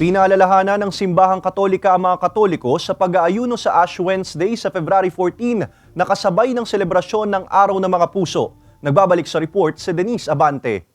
Pinaalalahanan ng simbahang katolika ang mga katoliko sa pag-aayuno sa Ash Wednesday sa February 14 na kasabay ng selebrasyon ng Araw ng Mga Puso. Nagbabalik sa report si Denise Abante.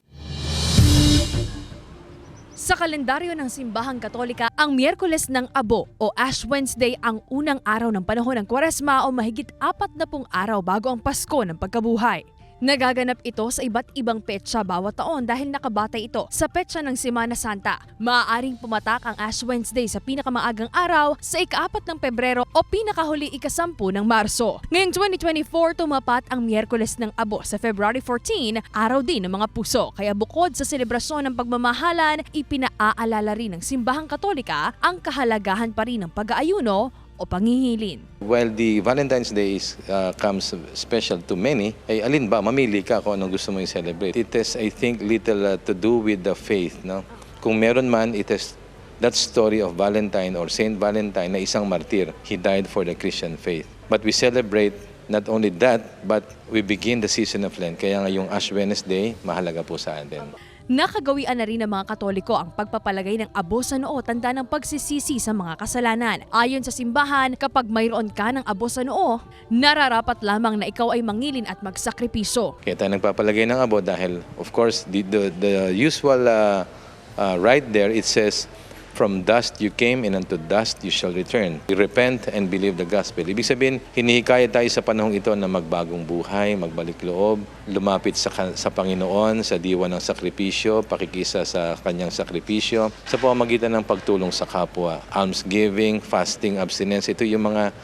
Sa kalendaryo ng simbahang katolika, ang Miyerkules ng Abo o Ash Wednesday ang unang araw ng panahon ng Kwaresma o mahigit apat na pung araw bago ang Pasko ng pagkabuhay. Nagaganap ito sa iba't ibang petsa bawat taon dahil nakabatay ito sa petsa ng Semana Santa. Maaaring pumatak ang Ash Wednesday sa pinakamaagang araw sa ikaapat ng Pebrero o pinakahuli ikasampu ng Marso. Ngayong 2024, tumapat ang Miyerkules ng Abo sa February 14, araw din ng mga puso. Kaya bukod sa selebrasyon ng pagmamahalan, ipinaaalala rin ng simbahang katolika ang kahalagahan pa rin ng pag-aayuno o pangihilin. While the Valentine's Day is, uh, comes special to many, ay alin ba, mamili ka kung anong gusto mo i-celebrate. It has, I think, little uh, to do with the faith. No? Kung meron man, it has that story of Valentine or Saint Valentine na isang martir. He died for the Christian faith. But we celebrate not only that, but we begin the season of Lent. Kaya nga yung Ash Wednesday, mahalaga po sa atin. Nakagawian na rin ng mga Katoliko ang pagpapalagay ng abo sa noo tanda ng pagsisisi sa mga kasalanan. Ayon sa simbahan, kapag mayroon ka ng abo sa noo, nararapat lamang na ikaw ay mangilin at magsakripiso. Kaya tayo nagpapalagay ng abo dahil, of course, the, the, the usual uh, uh, right there, it says, From dust you came and unto dust you shall return. Repent and believe the gospel. Ibig sabihin, hinihikaya tayo sa panahong ito na magbagong buhay, magbalik loob, lumapit sa, sa Panginoon, sa diwa ng sakripisyo, pakikisa sa kanyang sakripisyo, sa pamamagitan ng pagtulong sa kapwa, almsgiving, fasting, abstinence. Ito yung mga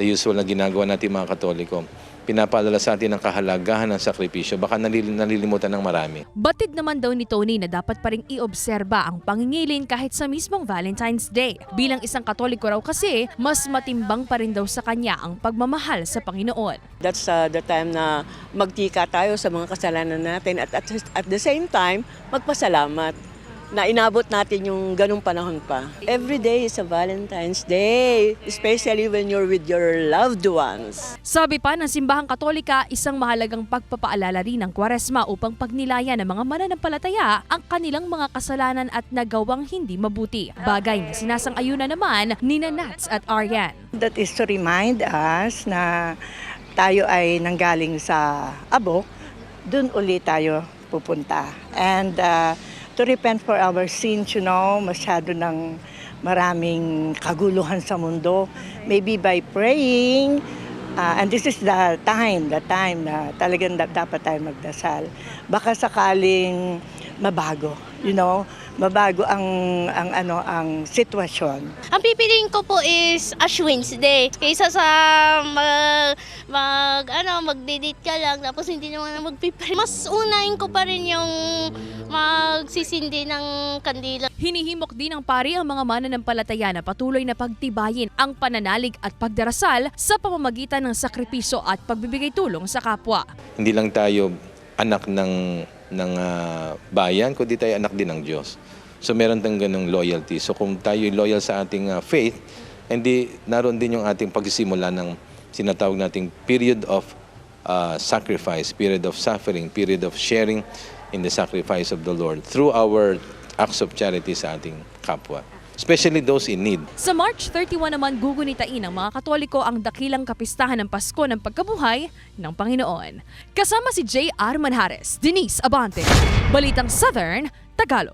the usual na ginagawa natin mga Katoliko. Pinapaalala sa atin ang kahalagahan ng sakripisyo. Baka nalil- nalilimutan ng marami. Batid naman daw ni Tony na dapat pa rin iobserba ang pangingilin kahit sa mismong Valentine's Day. Bilang isang Katoliko raw kasi, mas matimbang pa rin daw sa kanya ang pagmamahal sa Panginoon. That's uh, the time na magtika tayo sa mga kasalanan natin at at, at the same time, magpasalamat na inabot natin yung ganung panahon pa. Every day is a Valentine's Day, especially when you're with your loved ones. Sabi pa ng simbahang katolika, isang mahalagang pagpapaalala rin ng kwaresma upang pagnilayan ng mga mananampalataya ang kanilang mga kasalanan at nagawang hindi mabuti. Bagay na sinasang-ayunan naman ni Nats at Aryan. That is to remind us na tayo ay nanggaling sa abo, dun ulit tayo pupunta. And uh, to repent for our sins, you know, masyado ng maraming kaguluhan sa mundo. Maybe by praying, uh, and this is the time, the time na talagang da- dapat tayo magdasal. Baka sakaling mabago, you know, mabago ang ang ano ang sitwasyon. Ang pipiliin ko po is Ash Wednesday. Kaysa sa mag, mag ano, magde-date ka lang tapos hindi naman na magpipray. Mas unahin ko pa rin yung magsisindi ng kandila. Hinihimok din ng pari ang mga mananampalataya na patuloy na pagtibayin ang pananalig at pagdarasal sa pamamagitan ng sakripiso at pagbibigay tulong sa kapwa. Hindi lang tayo anak ng, ng ah, bayan, kundi tayo anak din ng Diyos. So meron tayong ganong loyalty. So kung tayo loyal sa ating ah, faith, hindi naroon din yung ating pagsisimula ng sinatawag nating period of ah, sacrifice, period of suffering, period of sharing in the sacrifice of the Lord through our acts of charity sa ating kapwa. Especially those in need. Sa March 31 naman gugunitain ng mga Katoliko ang dakilang kapistahan ng Pasko ng pagkabuhay ng Panginoon. Kasama si J.R. Manhares, Denise Abante, Balitang Southern, Tagalog.